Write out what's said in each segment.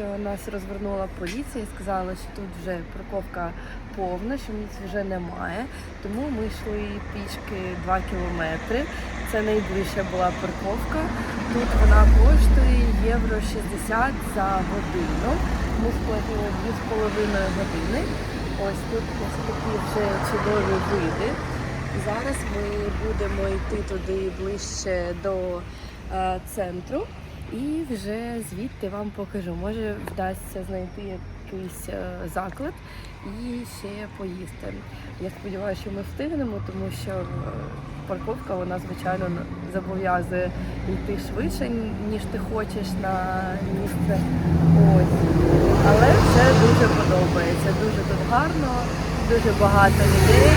що нас розвернула поліція і сказала, що тут вже парковка повна, що місць вже немає. Тому ми йшли пішки 2 кілометри. Це найближча була парковка. Тут вона коштує євро 60 за годину. Ми сплатили 2,5 години. Ось тут ось такі вже чудові види. Зараз ми будемо йти туди ближче до е, центру і вже звідти вам покажу. Може вдасться знайти якийсь е, заклад і ще поїсти. Я сподіваюся, що ми встигнемо, тому що е, парковка вона звичайно зобов'язує йти швидше, ніж ти хочеш на місце. Ось. Але все дуже подобається. Дуже тут гарно, дуже багато людей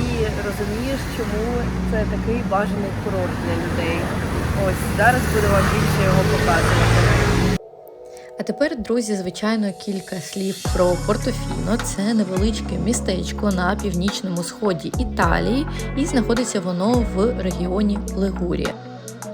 і розумієш, чому це такий бажаний курорт для людей. Ось зараз буду вам більше його показувати. А тепер, друзі, звичайно, кілька слів про Портофіно. Це невеличке містечко на північному сході Італії, і знаходиться воно в регіоні Лигурія.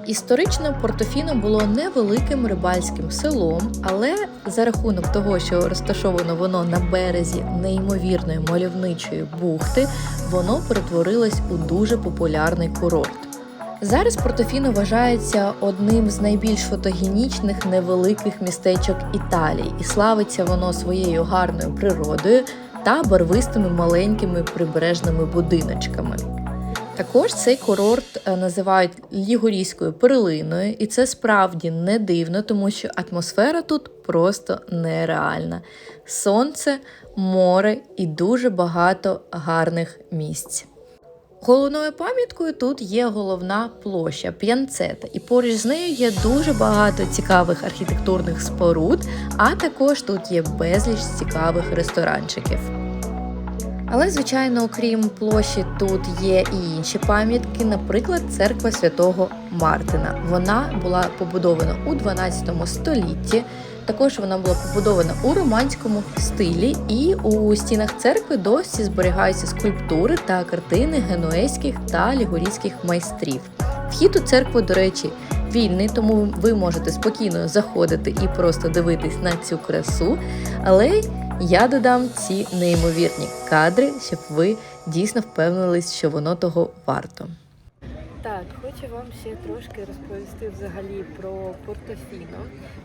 Історично Портофіно було невеликим рибальським селом, але за рахунок того, що розташовано воно на березі неймовірної мальовничої бухти, воно перетворилось у дуже популярний курорт. Зараз Портофіно вважається одним з найбільш фотогенічних невеликих містечок Італії, і славиться воно своєю гарною природою та барвистими маленькими прибережними будиночками. Також цей курорт е, називають лігурійською перлиною, і це справді не дивно, тому що атмосфера тут просто нереальна: сонце, море і дуже багато гарних місць. Головною пам'яткою тут є головна площа П'янцета, і поруч з нею є дуже багато цікавих архітектурних споруд, а також тут є безліч цікавих ресторанчиків. Але, звичайно, окрім площі, тут є і інші пам'ятки, наприклад, церква святого Мартина. Вона була побудована у 12 столітті. Також вона була побудована у романському стилі, і у стінах церкви досі зберігаються скульптури та картини генуезьких та лігурійських майстрів. Вхід у церкву, до речі, вільний, тому ви можете спокійно заходити і просто дивитись на цю красу. Але я додам ці неймовірні кадри, щоб ви дійсно впевнились, що воно того варто. Так, хочу вам ще трошки розповісти взагалі про Портофіно.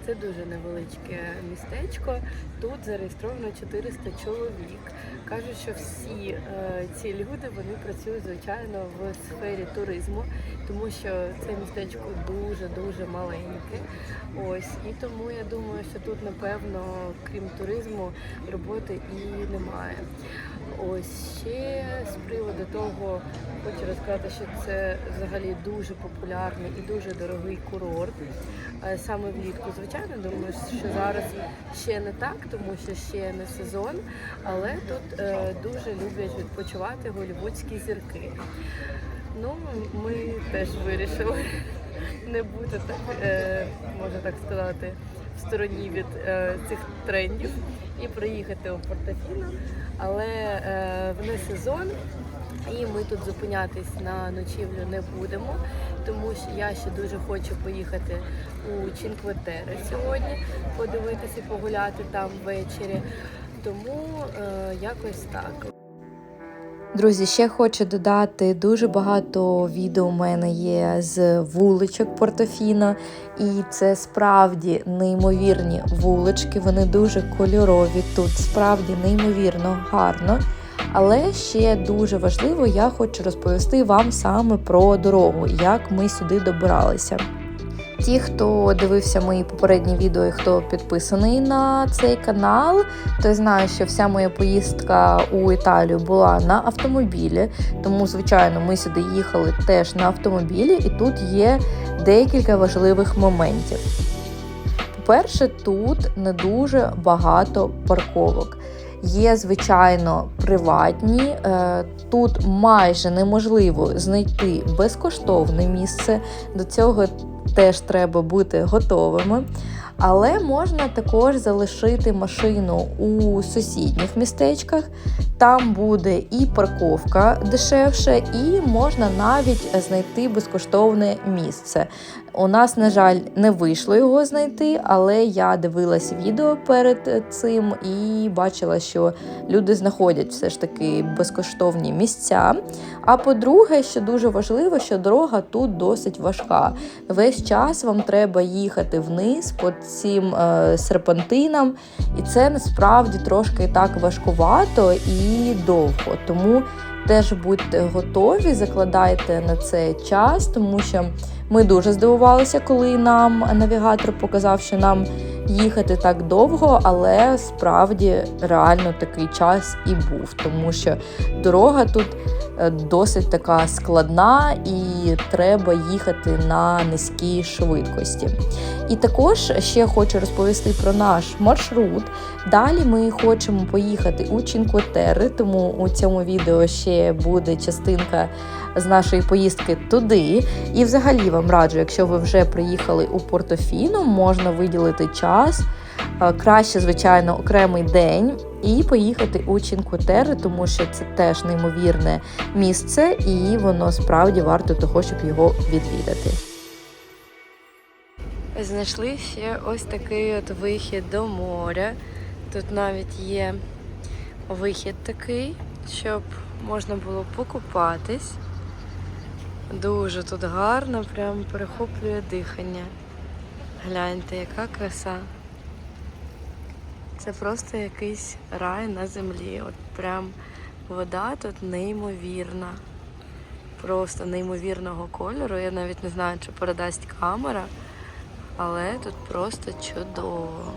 Це дуже невеличке містечко. Тут зареєстровано 400 чоловік. Кажуть, що всі е, ці люди вони працюють звичайно в сфері туризму, тому що це містечко дуже дуже маленьке. Ось і тому я думаю, що тут напевно, крім туризму, роботи і немає. Ось ще з приводу того, хочу розказати, що це взагалі дуже популярний і дуже дорогий курорт. Е, Саме влітку, звичайно, думаю, що зараз ще не так, тому що ще не сезон, але тут е, дуже люблять відпочивати голівудські зірки. Ну, ми теж вирішили не бути так, е, можна так сказати, в стороні від цих трендів і приїхати у Портофіно. Але в не сезон, і ми тут зупинятись на ночівлю не будемо, тому що я ще дуже хочу поїхати у Чінкветере сьогодні, подивитися погуляти там ввечері. Тому е, якось так. Друзі, ще хочу додати дуже багато відео у мене є з вуличок Портофіно, і це справді неймовірні вулички. Вони дуже кольорові. Тут справді неймовірно гарно. Але ще дуже важливо, я хочу розповісти вам саме про дорогу, як ми сюди добиралися. Ті, хто дивився мої попередні відео і хто підписаний на цей канал, той знає, що вся моя поїздка у Італію була на автомобілі. Тому, звичайно, ми сюди їхали теж на автомобілі, і тут є декілька важливих моментів. По-перше, тут не дуже багато парковок. Є, звичайно, приватні. е, Тут майже неможливо знайти безкоштовне місце. До цього теж треба бути готовими. Але можна також залишити машину у сусідніх містечках Там буде і парковка дешевше, і можна навіть знайти безкоштовне місце. У нас, на жаль, не вийшло його знайти, але я дивилась відео перед цим і бачила, що люди знаходять все ж таки безкоштовні місця. А по-друге, що дуже важливо, що дорога тут досить важка. Весь час вам треба їхати вниз по цим е, серпантинам, і це насправді трошки так важкувато і довго. Тому теж будьте готові, закладайте на це час, тому що ми дуже здивувалися, коли нам навігатор показав, що нам їхати так довго, але справді реально такий час і був, тому що дорога тут е, досить така складна і треба їхати на низькій швидкості. І також ще хочу розповісти про наш маршрут. Далі ми хочемо поїхати у Чінквотерри, тому у цьому відео ще буде частинка з нашої поїздки туди. І взагалі вам раджу, якщо ви вже приїхали у Портофіно, можна виділити час. е, Краще, звичайно, окремий день і поїхати у Чінквотерри, тому що це теж неймовірне місце, і воно справді варто того, щоб його відвідати. Знайшли ще ось такий от вихід до моря. Тут навіть є вихід такий, щоб можна було покупатись. Дуже тут гарно, прям перехоплює дихання. Гляньте, яка краса. Це просто якийсь рай на землі. От прям вода тут неймовірна. Просто неймовірного кольору. Я навіть не знаю, чи передасть камера, але тут просто чудово.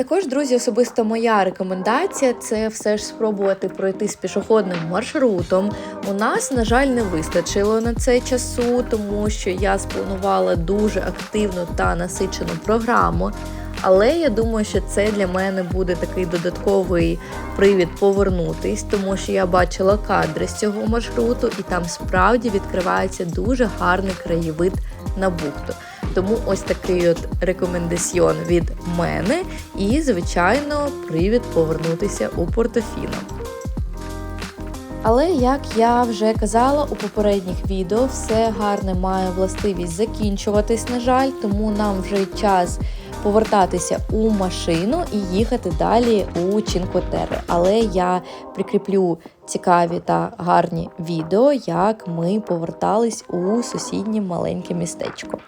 Також, друзі, особисто моя рекомендація це все ж спробувати пройти з пішохідним маршрутом. У нас, на жаль, не вистачило на це часу, тому що я спланувала дуже активну та насичену програму. Але я думаю, що це для мене буде такий додатковий привід повернутись, тому що я бачила кадри з цього маршруту, і там справді відкривається дуже гарний краєвид на бухту. Тому ось такий от рекомендаціон від мене, і, звичайно, привід повернутися у Портофіно. Але як я вже казала у попередніх відео, все гарне має властивість закінчуватись, на жаль, тому нам вже час повертатися у машину і їхати далі у Чінкотере. Але я прикріплю цікаві та гарні відео, як ми повертались у сусіднє маленьке містечко.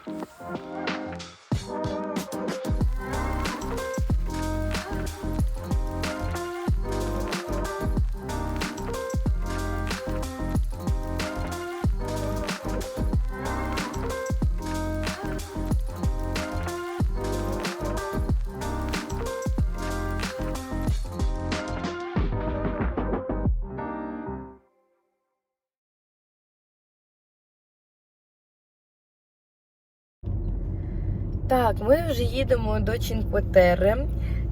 Так, ми вже їдемо до Чінквотерре.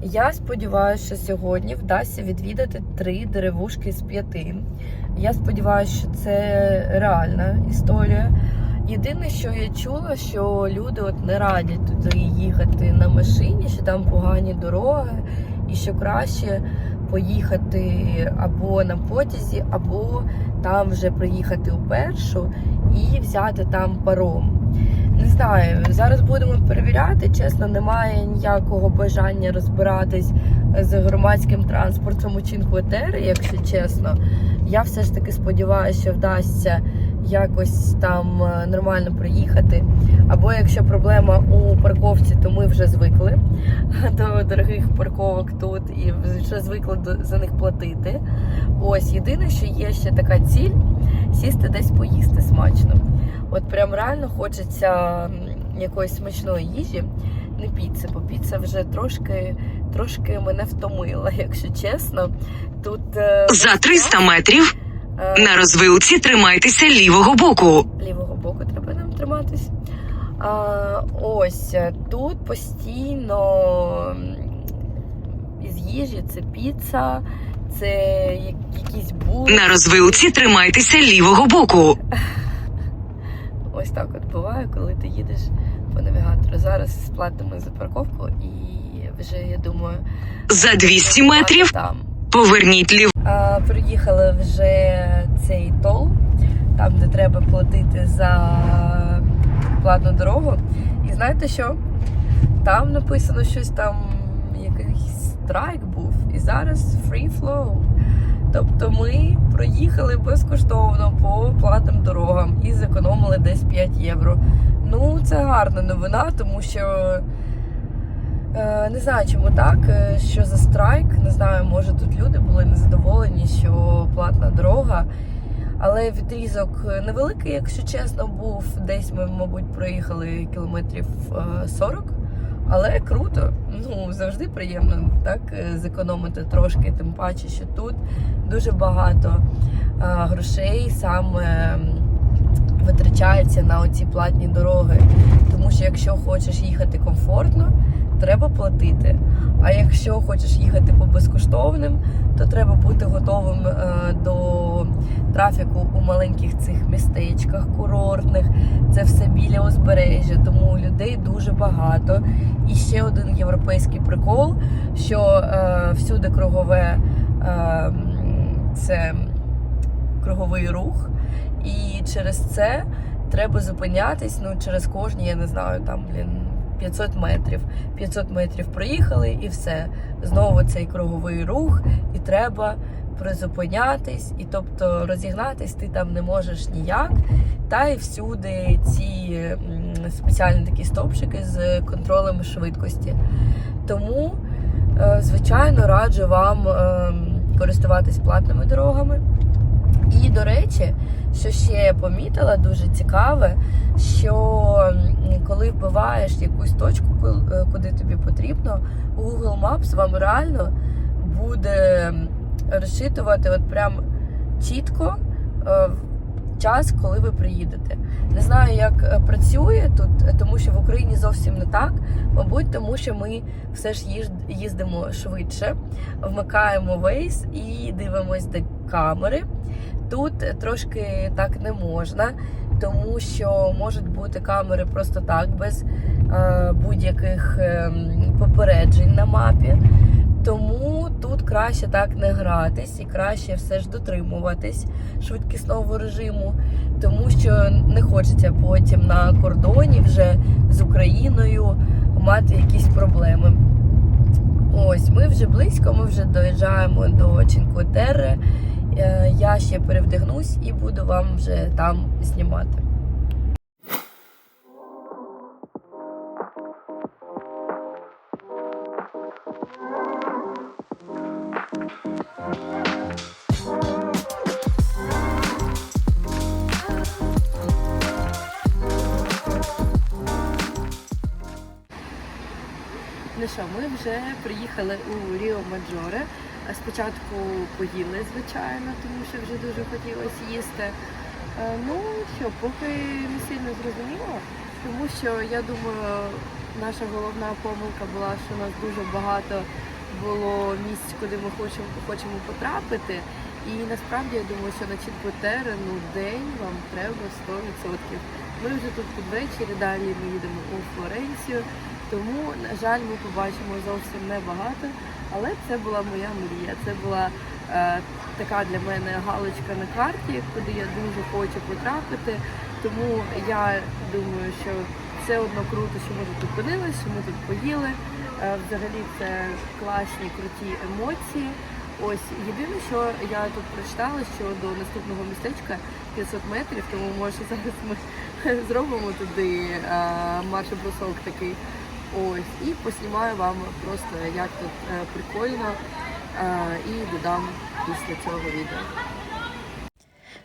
Я сподіваюся, що сьогодні вдасться відвідати три деревушки з п'яти. Я сподіваюся, що це реальна історія. Єдине, що я чула, що люди от не радять туди їхати на машині, що там погані дороги, і що краще поїхати або на потязі, або там вже приїхати у першу і взяти там паром. Знаю, зараз будемо перевіряти. Чесно, немає ніякого бажання розбиратись з громадським транспортом у Чінквотери, якщо чесно. Я все ж таки сподіваюся, що вдасться якось там е, нормально приїхати. Або якщо проблема у парковці, то ми вже звикли до дорогих парковок тут і вже звикли за них платити. Ось єдине, що є ще така ціль сісти десь поїсти смачно. От прям реально хочеться якоїсь смачної їжі, не піци, бо піца вже трошки, трошки мене втомила, якщо чесно. Тут е, За 300 метрів е, на розвилці тримайтеся лівого боку. лівого боку треба нам триматись. А, ось тут постійно із їжі це піца, це якісь булки. На розвилці тримайтеся лівого боку. Ось так от буває, коли ти їдеш по навігатору. Зараз сплатимо за парковку і вже я думаю. За 200 метрів там. поверніть ліво. А, приїхали вже цей тол, там, де треба платити за платну дорогу. І знаєте що? Там написано щось там, якийсь страйк був, і зараз free flow. Тобто ми проїхали безкоштовно по платним дорогам і зекономили десь 5 євро. Ну, це гарна новина, тому що е, не знаю, чому так, е, що за страйк. Не знаю, може тут люди були незадоволені, що платна дорога. Але відрізок невеликий, якщо чесно, був. Десь ми, мабуть, проїхали кілометрів е, 40. Але круто, ну завжди приємно так е, зекономити трошки, тим паче, що тут дуже багато е, грошей саме витрачається на оці платні дороги. Тому що якщо хочеш їхати комфортно, треба платити. А якщо хочеш їхати по безкоштовним, то треба бути готовим е, до трафіку у маленьких цих містечках, курортних. Це все біля узбережжя, тому людей дуже багато. І ще один європейський прикол, що е, всюди кругове е, це круговий рух, і через це треба зупинятись. Ну через кожні, я не знаю, там блін. 500 метрів. 500 метрів проїхали і все. Знову цей круговий рух, і треба призупинятись, і тобто розігнатись ти там не можеш ніяк. Та й всюди ці спеціальні такі стовпчики з контролем швидкості. Тому, е, звичайно, раджу вам е, користуватись платними дорогами. Що ще я помітила, дуже цікаве, що коли вбиваєш якусь точку, ку- е, куди тобі потрібно, Google Maps вам реально буде розчитувати от прям чітко е, час, коли ви приїдете. Не знаю, як е, працює тут, тому що в Україні зовсім не так. Мабуть, тому що ми все ж їздимо швидше, вмикаємо Waze і дивимось до камери. Тут трошки так не можна, тому що можуть бути камери просто так, без е, будь-яких ем, попереджень на мапі. Тому тут краще так не гратись і краще все ж дотримуватись швидкісного режиму, тому що не хочеться потім на кордоні вже з Україною мати якісь проблеми. Ось, ми вже близько, ми вже доїжджаємо до Чинкотерре. Е, Я ще перевдягнусь і буду вам вже там знімати. Ну що, ми вже приїхали у Ріо Маджоре. Спочатку поїли, звичайно, тому що вже дуже хотілося їсти. Е, Ну що, поки не сильно зрозуміло, тому що я думаю, наша головна помилка була, що у нас дуже багато було місць, куди ми хочемо, хочемо потрапити. І насправді я думаю, що на Чіпотере ну день вам треба 100%. Ми вже тут під вечір, далі ми їдемо у Флоренцію. Тому, на жаль, ми побачимо зовсім небагато, але це була моя мрія. Це була е, така для мене галочка на карті, куди я дуже хочу потрапити. Тому я думаю, що все одно круто, що ми тут опинилися, що ми тут поїли. Е, взагалі це класні, круті емоції. Ось єдине, що я тут прочитала, що до наступного містечка 500 метрів, тому може зараз ми зробимо туди е, марш-бросок такий. Ось, і поснімаю вам просто як тут е, прикольно е, і додам після цього відео.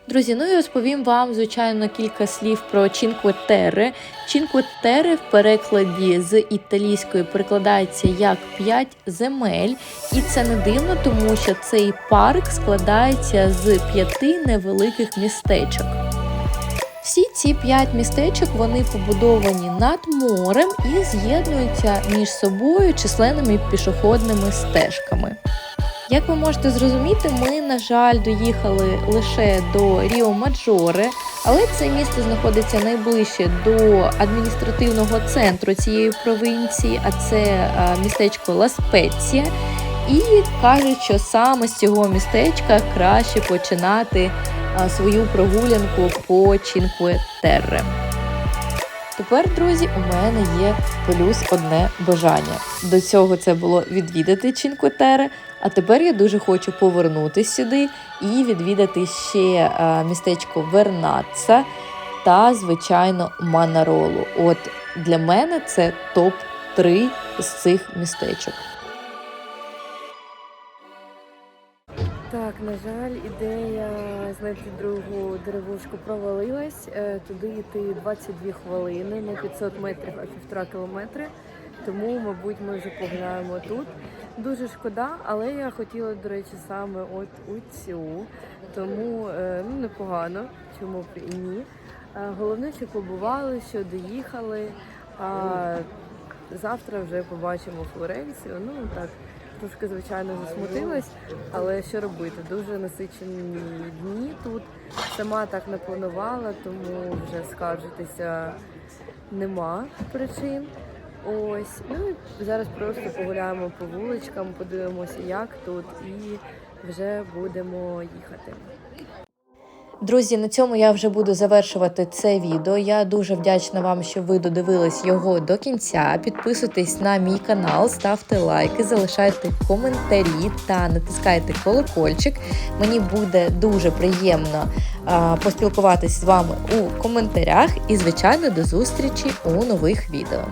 Друзі, ну і розповім вам, звичайно, кілька слів про. Cinque Terre в перекладі з італійської перекладається як п'ять земель, і це не дивно, тому що цей парк складається з п'яти невеликих містечок. Всі ці п'ять містечок вони побудовані над морем і з'єднуються між собою численними пішохідними стежками. Як ви можете зрозуміти, ми, на жаль, доїхали лише до Ріо Маджоре, але це місто знаходиться найближче до адміністративного центру цієї провінції, а це е, містечко Ла Спеція. І кажуть, що саме з цього містечка краще починати свою прогулянку по Чінкве Терре. Тепер, друзі, у мене є плюс одне бажання. До цього це було відвідати Чінкотере, а тепер я дуже хочу повернутися сюди і відвідати ще містечко Вернаца та, звичайно, Манаролу. От для мене це топ-3 з цих містечок. На жаль, ідея знайти другу деревушку провалилась. Е, Туди йти 22 хвилини, не 500 метрів, а півтора кілометри. Тому, мабуть, ми вже погуляємо тут. Дуже шкода, але я хотіла, до речі, саме от у цю. Тому е, ну, непогано, чому б і ні. Е, Головне, що побували, що доїхали. А завтра вже побачимо Флоренцію. Ну так, трошки, звичайно, засмутилась, але що робити? Дуже насичені дні тут. Сама так не планувала, тому вже скаржитися нема причин. Ось, ну і зараз просто погуляємо по вуличкам, подивимося, як тут, і вже будемо їхати. Друзі, на цьому я вже буду завершувати це відео. Я дуже вдячна вам, що ви додивились його до кінця. Підписуйтесь на мій канал, ставте лайки, залишайте коментарі та натискайте колокольчик. Мені буде дуже приємно а, поспілкуватись з вами у коментарях і, звичайно, до зустрічі у нових відео.